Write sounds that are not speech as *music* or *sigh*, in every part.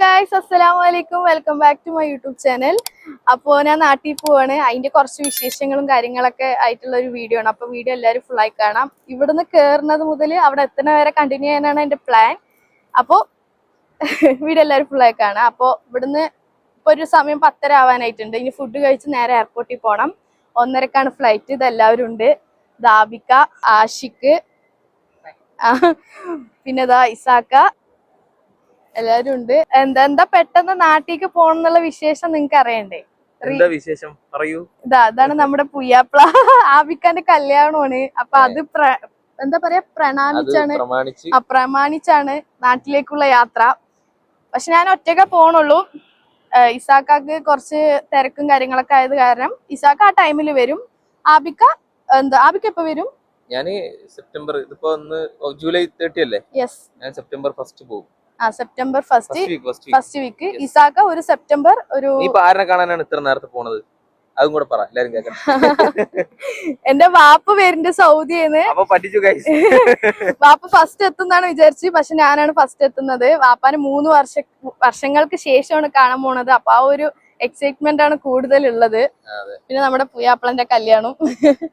Guys അസ്സലാമു വലൈക്കും welcome back to my YouTube channel അപ്പോൾ ഞാൻ നാട്ടിൽ പോവാണ്. അതിന്റെ കുറച്ച് വിശേഷങ്ങളും കാര്യങ്ങളൊക്കെ ആയിട്ടുള്ള ഒരു വീഡിയോ ആണ്. അപ്പോൾ വീഡിയോ എല്ലാവരും ആയി കാണാം. ഇവിടുന്ന് കയറുന്നത് മുതൽ അവിടെ എത്തുന്ന വരെ കണ്ടിന്യൂ ചെയ്യാനാണ് എന്റെ പ്ലാൻ അപ്പോൾ വീഡിയോ എല്ലാവരും ആയി കാണാം. അപ്പോൾ ഇവിടുന്ന് ഇപ്പോൾ ഒരു സമയം പത്തര ആവാനായിട്ടുണ്ട്. ഇനി ഫുഡ് കഴിച്ച് നേരെ എയർപോർട്ടിൽ പോകണം ഒന്നരക്കാണ് ഫ്ലൈറ്റ് ഇതെല്ലാവരും ഉണ്ട്. ദാബിക ആഷിക്ക് പിന്നെ ഇതാ ഇസാക്ക എല്ലാരും ഉണ്ട്. എന്താ എന്താ പെട്ടെന്ന് നാട്ടിലേക്ക് പോകണം എന്നുള്ള വിശേഷം നിങ്ങക്ക് അറിയണ്ടേ? എന്താ വിശേഷം? പറയൂ. ഇതാ അതാണ് നമ്മുടെ പുയ്യാപ്ല. *laughs* ആബിക്കാന്റെ കല്യാണമാണ്. അപ്പൊ അത് എന്താ പറയാ പ്രണാമിച്ചാണ്. പ്രമാണിച്ച്. അപ്രമാണിച്ചാണ് നാട്ടിലേക്കുള്ള യാത്ര. പക്ഷെ ഞാൻ ഒറ്റയ്ക്ക് പോണുള്ളൂ. ഇസാക്കാക്ക് കുറച്ച് തിരക്കും കാര്യങ്ങളൊക്കെ ആയത് കാരണം ഇസാക്ക ആ ടൈമിൽ വരും. ആബിക്ക എന്താ ആബിക്ക എപ്പോ വരും? ഞാൻ സെപ്റ്റംബർ ഇതിപ്പോ ഒന്ന് ജൂലൈ തേർട്ടി അല്ലേ യെസ്. ഞാൻ സെപ്റ്റംബർ ഫസ്റ്റ് പോകും. ആ സെപ്റ്റംബർ ഫസ്റ്റ് ഫസ്റ്റ് വീക്ക് ഇസാക്ക ഒരു സെപ്റ്റംബർ ഒരു ആരെ കാണാനാണ് ഇത്ര നേരത്തെ പോണത്? അതും കൂടെ പറ എല്ലാരും കേൾക്കണം *laughs* എന്റെ വാപ്പ പേരിന്റെ സൗദിന്ന് വാപ്പ ഫസ്റ്റ് എത്തുന്നാണ് വിചാരിച്ചു പക്ഷെ ഞാനാണ് ഫസ്റ്റ് എത്തുന്നത്. വാപ്പാന് മൂന്ന് വർഷ വർഷങ്ങൾക്ക് ശേഷമാണ് കാണാൻ പോണത്. അപ്പൊ ആ ഒരു എക്സൈറ്റ്മെന്റ് ആണ് കൂടുതൽ ഉള്ളത് അതെ. പിന്നെ നമ്മുടെ പുയാപ്പിളന്റെ കല്യാണം. *laughs*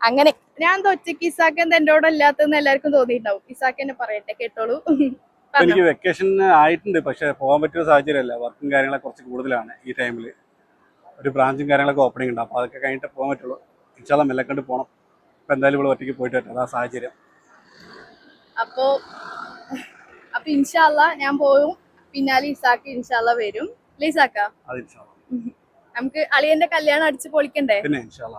അങ്ങനെ. ഞാൻ ഒറ്റയ്ക്ക് ഇസാക്ക് എന്താ എന്റെ കൂടെ ഇല്ലാത്തതെന്ന് എല്ലാവർക്കും തോന്നിയിട്ടുണ്ടാവും. ഇസാക്ക് എന്നെ പറയട്ടെ കേട്ടോളൂ. *laughs* എനിക്ക് വെക്കേഷൻ ആയിട്ടുണ്ട് പക്ഷെ പോകാൻ പറ്റിയ സാഹചര്യമല്ല. വർക്കും കാര്യങ്ങളൊക്കെ കുറച്ച് കൂടുതലാണ് ഈ ടൈമിൽ ഒരു ബ്രാഞ്ചും കാര്യങ്ങളൊക്കെ ഓപ്പണിംഗ് ഉണ്ട്. അപ്പോൾ അതൊക്കെ കഴിഞ്ഞിട്ട് പോകാൻ പറ്റുള്ളൂ. ഇൻഷാല്ല മെല്ലക്കണ്ട് പോകണം ഇപ്പം എന്തായാലും ഇവിടെ ഒറ്റയ്ക്ക് പോയിട്ട് വരാം അതാ സാഹചര്യം. അപ്പോൾ അപ്പൊ ഇൻഷാല്ല ഞാൻ പോകും പിന്നാലെ ഇസാക്ക് ഇൻഷാല്ല വരും. ലീസാക്കാം ഇസാക്ക? അത് ഇൻഷാല്ല നമുക്ക് അളിയന്റെ കല്യാണം അടിച്ച് പൊളിക്കണ്ടേ? പിന്നെ ഇൻഷാല്ല.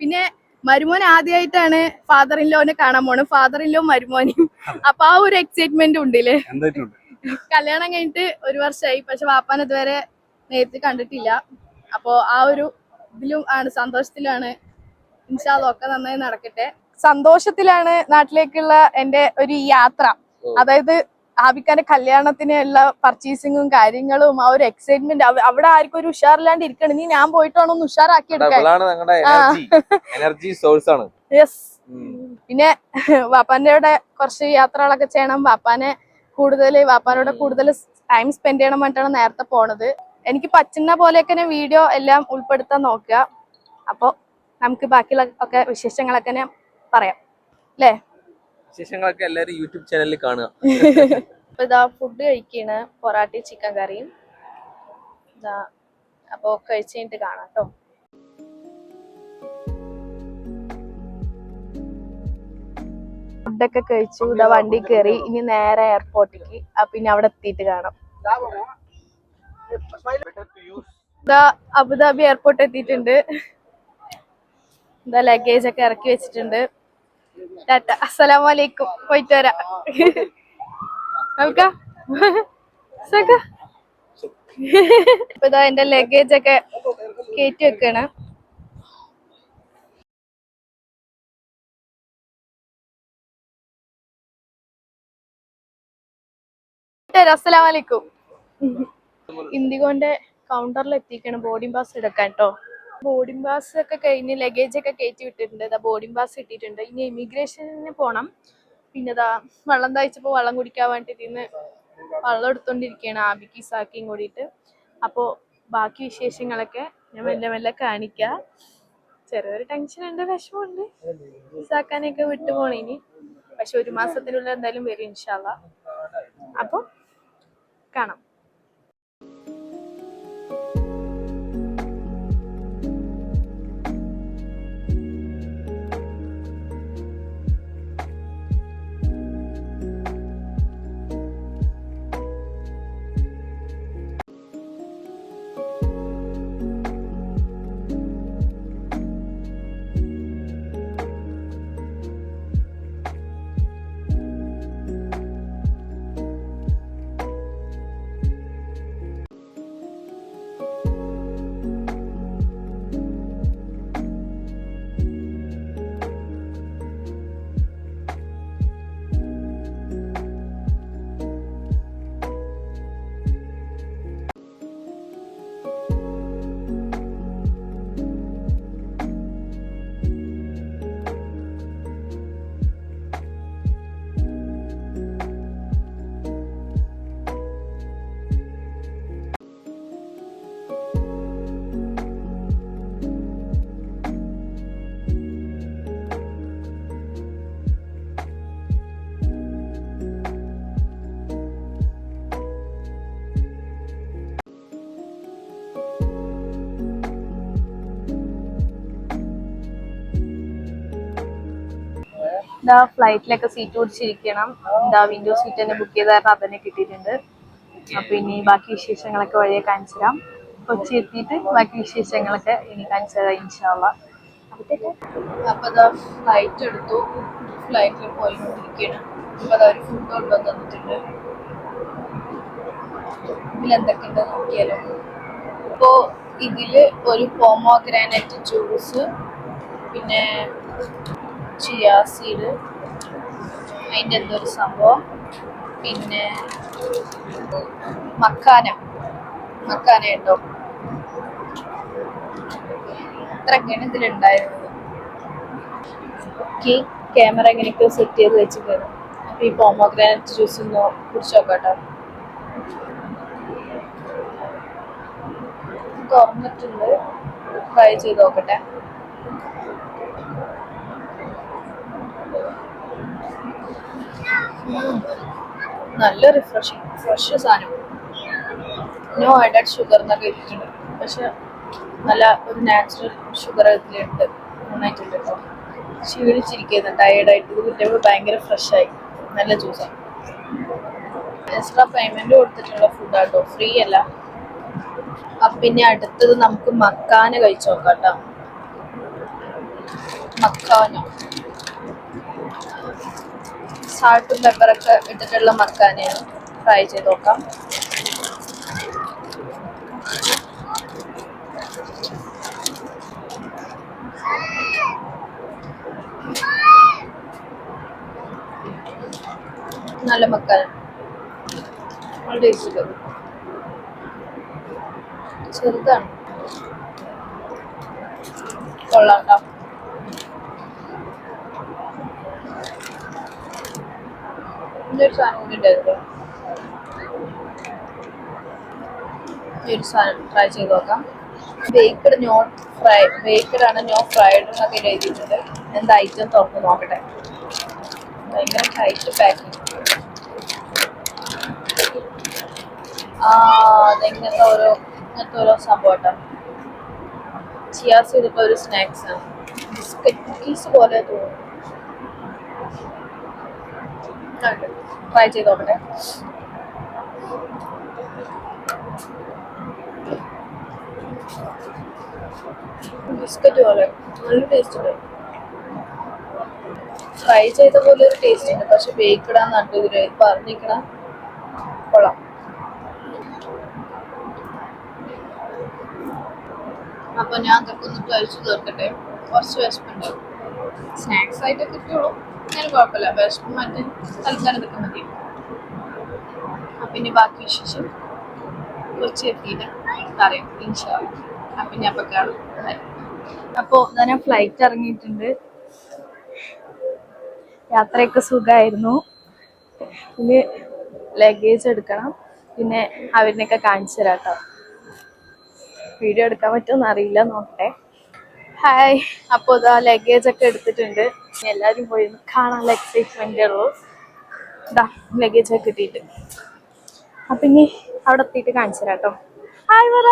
പിന്നെ മരുമോൻ ആദ്യമായിട്ടാണ് ഫാദർ ഇൻ ലോനെ കാണാൻ പോണത് ഫാദർ ഇൻ ലോ മരുമോനും അപ്പൊ ആ ഒരു എക്സൈറ്റ്മെന്റ് ഉണ്ടല്ലേ? കല്യാണം കഴിഞ്ഞിട്ട് ഒരു വർഷമായി പക്ഷെ വാപ്പാൻ ഇതുവരെ നേരിട്ട് കണ്ടിട്ടില്ല. അപ്പോ ആ ഒരു ഇതിലും ആണ് സന്തോഷത്തിലാണ്. ഇൻഷാദൊക്കെ നന്നായി നടക്കട്ടെ. സന്തോഷത്തിലാണ് നാട്ടിലേക്കുള്ള എന്റെ ഒരു യാത്ര. അതായത് ആബിക്കാന്റെ കല്യാണത്തിന് എല്ലാ പർച്ചേസിങ്ങും കാര്യങ്ങളും ആ ഒരു എക്സൈറ്റ്മെന്റ് അവിടെ ആർക്കും ഒരു ഉഷാറില്ലാണ്ട് ഇരിക്കണം നീ ഞാൻ പോയിട്ടാണോ ഒന്ന് ഉഷാറാക്കി എടുക്കാൻ. യെസ് പിന്നെ *laughs* വാപ്പാന്റെ അവിടെ കുറച്ച് യാത്രകളൊക്കെ ചെയ്യണം. വാപ്പാനെ കൂടുതൽ വാപ്പാനോട് കൂടുതൽ ടൈം സ്പെൻഡ് ചെയ്യണം പറഞ്ഞിട്ടാണ് നേരത്തെ പോണത്. എനിക്ക് പറ്റുന്ന പോലെയൊക്കെ ഞാൻ വീഡിയോ എല്ലാം ഉൾപ്പെടുത്താൻ നോക്കുക. അപ്പോ നമുക്ക് ബാക്കിയുള്ള ഒക്കെ വിശേഷങ്ങളൊക്കെ ഞാൻ പറയാം. അല്ലേ വിശേഷങ്ങളൊക്കെ എല്ലാരും യൂട്യൂബ് ചാനലിൽ കാണുക. *laughs* അപ്പൊ ഇതാ ഫുഡ് കഴിക്കണ. പൊറാട്ടി ചിക്കൻ കറിയും. അപ്പൊ കഴിച്ചിട്ട് കാണാം കേട്ടോ ഫുഡൊക്കെ കഴിച്ചു. ഇതാ വണ്ടി കയറി ഇനി നേരെ എയർപോർട്ടിക്ക് അപ്പൊ ഇനി അവിടെ എത്തിയിട്ട് കാണാം. ഇതാ അബുദാബി എയർപോർട്ട് എത്തിയിട്ടുണ്ട്. ഇതാ ലഗേജ് ഒക്കെ ഇറക്കി വെച്ചിട്ടുണ്ട്. ടാറ്റ. അസ്സലാമു അലൈക്കും. പോയിട്ട് വരാം. സുഖം. ഇപ്പൊ ഇതാ എന്റെ ലഗേജ് ഒക്കെ കയറ്റി വെക്കാണ്. അസ്സലാമു അലൈക്കും. ഇന്ദിഗോന്റെ കൗണ്ടറിൽ എത്തിക്കണം. ബോർഡിംഗ് പാസ് എടുക്കാൻ കേട്ടോ ബോർഡിംഗ് പാസ് ഒക്കെ കഴിഞ്ഞ് ലഗേജ് ഒക്കെ കയറ്റി വിട്ടിട്ടുണ്ട്. ബോർഡിംഗ് പാസ് കിട്ടിയിട്ടുണ്ട്. ഇനി ഇമിഗ്രേഷന് പോണം. പിന്നെ ഇതാ വെള്ളം തയ്ച്ചപ്പോ വെള്ളം കുടിക്കാൻ വേണ്ടിട്ട് ഇന്ന് വെള്ളം എടുത്തോണ്ടിരിക്കുകയാണ് ആബിക്ക് സാക്കിയും കൂടിയിട്ട്. അപ്പോൾ ബാക്കി വിശേഷങ്ങളൊക്കെ ഞാൻ മെല്ലെ മെല്ലെ കാണിക്കാം. ചെറിയൊരു ടെൻഷൻ ഉണ്ട് വിഷമമുണ്ട്. സാക്കാനെയൊക്കെ വിട്ടു പോണേനി പക്ഷെ ഒരു മാസത്തിനുള്ളിൽ എന്തായാലും വരും ഇൻഷാല്ല അപ്പോൾ കാണാം. എന്താ ഫ്ലൈറ്റിലൊക്കെ സീറ്റ് പിടിച്ചിരിക്കണം. എന്താ വിൻഡോ സീറ്റ് തന്നെ ബുക്ക് ചെയ്ത കാരണം അതന്നെ കിട്ടിയിട്ടുണ്ട്. അപ്പൊ ഇനി ബാക്കി വിശേഷങ്ങളൊക്കെ വഴിയെ കാണിച്ചു തരാം. കൊച്ചി എത്തിയിട്ട് ബാക്കി വിശേഷങ്ങളൊക്കെ ഇനി കാണിച്ചു തരാം ഇൻഷാല്ല അപ്പൊ ഇതാ ഫ്ലൈറ്റ് എടുത്തു. ഫ്ലൈറ്റിൽ പോയിക്കൊണ്ടിരിക്കുകയാണ് അപ്പൊ ഫുഡ് നോക്കിയാലോ. ഇതിൽ ഒരു പോമോഗ്രാനൈറ്റ് ജ്യൂസ് പിന്നെ ചിയാ സീഡ്. അതിന്റെ എന്തോ ഒരു സംഭവം. പിന്നെ മക്കാന. മക്കാന ഉണ്ടോ? ഇത്രയൊക്കെയാണ് ഇതിലുണ്ടായിരുന്നത്. ഓക്കെ ക്യാമറ എങ്ങനെയൊക്കെ സെറ്റ് ചെയ്ത് വെച്ചിട്ടുണ്ട് അപ്പോൾ ഈ പോമോഗ്രാനറ്റ് ജ്യൂസ് ഒന്ന് കുടിച്ച് നോക്കാം തുറന്നിട്ടുണ്ട് ട്രൈ ചെയ്ത് നോക്കട്ടെ. നല്ല റിഫ്രഷിങ് ഫ്രഷ് സാധനം നോ ആഡഡ് ഷുഗർ എന്നൊക്കെ ഇട്ടിട്ടുണ്ട്. പക്ഷെ നല്ല ഒരു നാച്ചുറൽ ഷുഗർ ഇതിലുണ്ട്. നന്നായിട്ടുണ്ട് കേട്ടോ. ക്ഷീണിച്ചിരിക്കുന്നു ടയേർഡായിട്ട് ഇത് കിട്ടിയപ്പോൾ ഭയങ്കര ഫ്രഷായി നല്ല ജ്യൂസാണ് എക്സ്ട്രാ പേയ്മെന്റ് കൊടുത്തിട്ടുള്ള ഫുഡാട്ടോ ഫ്രീ അല്ല. അപ്പം പിന്നെ അടുത്തത് നമുക്ക് മക്കാന കഴിച്ചു നോക്കാം കേട്ടോ. മക്കാന. സാൾട്ടും പെപ്പറൊക്കെ ഇട്ടിട്ടുള്ള മക്കാനയാണ് ഫ്രൈ ചെയ്ത് നോക്കാം. നല്ല മക്കാന നല്ല ടേസ്റ്റ് ചെറുതാണ്. കൊള്ളാം ഒരു സാധനം കൂടി ഉണ്ടായിരുന്നു. ഒരു സാധനം ട്രൈ ചെയ്ത് നോക്കാം. ബേക്കഡ് നോട്ട് ഫ്രൈ ബേക്കഡ് ആണ് നോ ഫ്രൈഡ് എന്നൊക്കെ എഴുതിയിട്ടുണ്ട്. എന്താ ഐറ്റം തുറന്ന് നോക്കട്ടെ. ഭയങ്കര ടൈറ്റ് പാക്കിംഗ് ആ അതെങ്ങനത്തെ ഓരോ ഇങ്ങനത്തെ ഓരോ സംഭവം ചിയാസ് ചെയ്തിട്ടുള്ള ഒരു സ്നാക്സ് ആണ്. ബിസ്ക്കറ്റ് കുക്കീസ് പോലെ തോന്നുന്നു. ട്രൈ ചെയ്ത് നോക്കട്ടെ ബിസ്ക്കറ്റ് പോലെ. നല്ല ടേസ്റ്റ് ഉണ്ട്. ഫ്രൈ ചെയ്ത പോലെ ഒരു ടേസ്റ്റ് ഉണ്ട്. പക്ഷെ ബേക്കഡാന്ന് നട്ടു ഇതിൽ പറഞ്ഞിക്കണ കൊള്ളാം. അപ്പൊ ഞാൻ അതൊക്കെ ഒന്ന് കഴിച്ചു തീർക്കട്ടെ. കുറച്ച് വിശപ്പുണ്ട്. സ്നാക്സ് ആയിട്ട് കിട്ടുള്ളൂ ഞാൻ കുഴപ്പമില്ല. വിശപ്പ് മറ്റേ തൽക്കാലം ഇതൊക്കെ മതി. ഇനി ബാക്കി വിശേഷം? കുറച്ച് എത്തിയിട്ട് അറിയാം? ഇൻഷാ അപ്പൊ ഇനി അപ്പൊ. അപ്പോ ഞാൻ ഫ്ലൈറ്റ് ഇറങ്ങിയിട്ടുണ്ട്. യാത്രയൊക്കെ സുഖമായിരുന്നു. പിന്നെ ലഗേജ് എടുക്കണം. പിന്നെ അവരിനൊക്കെ കാണിച്ചു തരാം കേട്ടോ. വീഡിയോ എടുക്കാൻ പറ്റുമെന്ന് അറിയില്ല നോക്കട്ടെ. ഹായ് അപ്പോൾ ഇതാ ലഗേജ് ഒക്കെ എടുത്തിട്ടുണ്ട്. ഇനി എല്ലാവരും പോയി കാണാനുള്ള എക്സൈറ്റ്മെന്റ് ഉള്ളൂ. ഇതാ ലഗേജ് ഒക്കെ കിട്ടിയിട്ട്. അപ്പൊ ഇനി അവിടെ എത്തിയിട്ട് കാണിച്ചു തരാം കേട്ടോ. ഹായ് പറ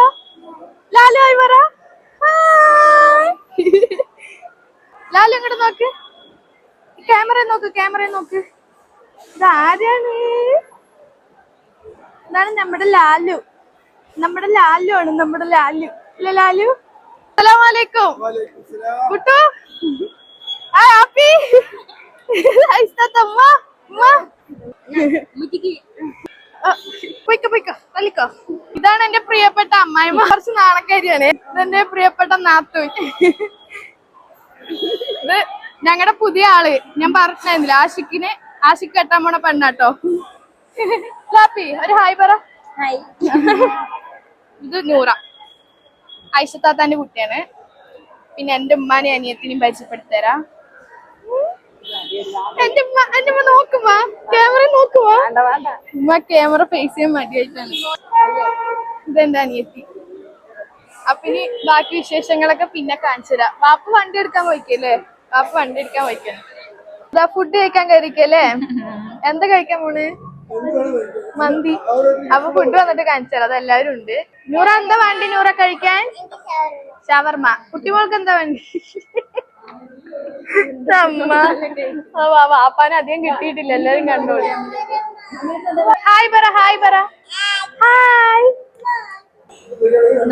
ലാലു ഹായ് പറ ലാലു ഇങ്ങോട്ട് നോക്ക്. ക്യാമറ നോക്ക് ക്യാമറ നോക്ക്. ഇതാരാണ് ഇതാണ് നമ്മുടെ ലാലു. നമ്മുടെ ലാലു ആണ് നമ്മുടെ ലാലു. ഇല്ല ലാലു? അസലാമലൈക്കും കുട്ടു. ആ ഹാപ്പി അമ്മ ma! ആ, പൊയ്ക്ക പൊയ്ക്ക തള്ളിക്കോ ഇതാണ് എന്റെ പ്രിയപ്പെട്ട അമ്മായിമ്മ *laughs* കുറച്ച് നാണക്കാരിയാണ് ഇതെന്റെ പ്രിയപ്പെട്ട നാത്തു. *laughs* ഇത് ഞങ്ങളുടെ പുതിയ ആൾ. ഞാൻ പറഞ്ഞില്ല ആഷിക്കിന് ആഷിക്ക് കെട്ടാൻ പോണ പെണ്ണാട്ടോ. *laughs* ലാപ്പി ഒരു ഹായ് പറ. ഇത് നൂറ. ഐഷത്താത്താന്റെ കുട്ടിയാണ്. പിന്നെ എന്റെ ഉമ്മാനെ അനിയത്തിനെയും പരിചയപ്പെടുത്തരാ എന്റെ എന്റെ നോക്കുമ്പോ ക്യാമറ നോക്കുമ്പോ ഉമ്മ ക്യാമറ ഫേസ് ചെയ്യാൻ മടിയായിട്ടാണ്. ഇതെന്റെ അനിയത്തി. അപ്പൊ ഇനി ബാക്കി വിശേഷങ്ങളൊക്കെ പിന്നെ കാണിച്ചു തരാം. വാപ്പ വണ്ടി എടുക്കാൻ പോയിക്കല്ലേ വാപ്പ വണ്ടി എടുക്കാൻ പോയിക്കണം ഇതാ ഫുഡ് കഴിക്കാൻ കയറിക്കല്ലേ എന്താ കഴിക്കാൻ പോണ്? മന്തി. അപ്പൊ ഫുഡ് വന്നിട്ട് കാണിച്ചു തരാം. അതെല്ലാവരും ഉണ്ട്. നൂറ എന്താ വണ്ടി നൂറ കഴിക്കാൻ? ഷവർമ്മ കുട്ടിമോൾക്ക് എന്താ വേണ്ടി? അമ്മ. അധികം കിട്ടിയിട്ടില്ല. എല്ലാരും കണ്ടോളി. ഹായ് പറ ഹായ് പറ. ഹായ്.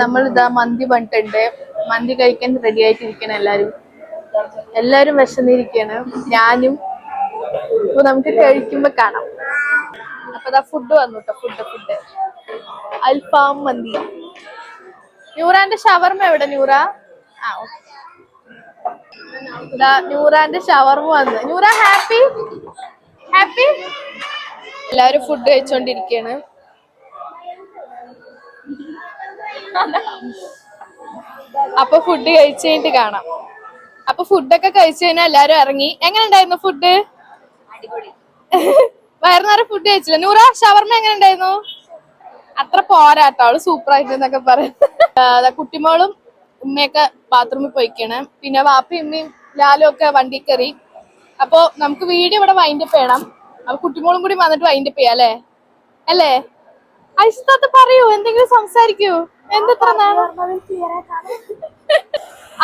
നമ്മൾ ഇതാ മന്തി പറഞ്ഞിട്ടുണ്ട് മന്തി കഴിക്കാൻ റെഡി ആയിട്ടിരിക്കണം എല്ലാരും. എല്ലാരും വിശന്നിരിക്കാണ് ഞാനും. അപ്പൊ നമുക്ക് കഴിക്കുമ്പോ കാണാം. അപ്പൊ ഇതാ ഫുഡ് വന്നു കേട്ടോ ഫുഡ് ഫുഡ് അൽഫാം മന്തി. ന്യൂറാന്റെ ഷവർമ എവിടെ ന്യൂറ ആ ഓക്കെ. നൂറാന്റെ ഷവർമ വന്ന്. നൂറ ഹാപ്പി? ഹാപ്പി? എല്ലാരും ഫുഡ് കഴിച്ചോണ്ടിരിക്കാണ് അപ്പൊ ഫുഡ് കഴിച്ചു കഴിഞ്ഞിട്ട് കാണാം. അപ്പൊ ഫുഡൊക്കെ കഴിച്ചു കഴിഞ്ഞാൽ എല്ലാരും ഇറങ്ങി. എങ്ങനെ ഉണ്ടായിരുന്നു ഫുഡ് വയറു നേരം ഫുഡ് കഴിച്ചില്ല? നൂറ ഷവർമ എങ്ങനെ ഉണ്ടായിരുന്നു അത്ര പോരാട്ടോ. അവൾ സൂപ്പർ ആയിട്ട് എന്നൊക്കെ പറയുന്നത് കുട്ടിമോളും ഉമ്മയൊക്കെ ബാത്റൂമിൽ പോയിക്കാണ്. പിന്നെ വാപ്പി ഉമ്മയും ലാലും ഒക്കെ വണ്ടി കയറി. അപ്പൊ നമുക്ക് വീട് ഇവിടെ വൈൻഡപ്പ് ചെയ്യണം. അപ്പൊ കുട്ടിമോളും കൂടി വന്നിട്ട് വൈൻഡപ്പ് ചെയ്യാം അല്ലേ? അല്ലേ? ഐസ്താത്ത് പറയൂ എന്തെങ്കിലും സംസാരിക്കൂ. എന്തെത്ര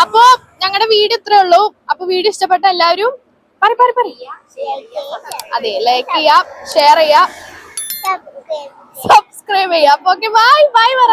അപ്പോ ഞങ്ങളുടെ വീട് ഇത്രേ ഉള്ളൂ. അപ്പൊ വീട് ഇഷ്ടപ്പെട്ട എല്ലാവരും പറ പറ പറ. അതെ ലൈക്ക് ചെയ്യാ ഷെയർ ചെയ്യാ. സബ്സ്ക്രൈബ് ചെയ്യാം. ഓക്കെ ബൈ ബൈ പറ.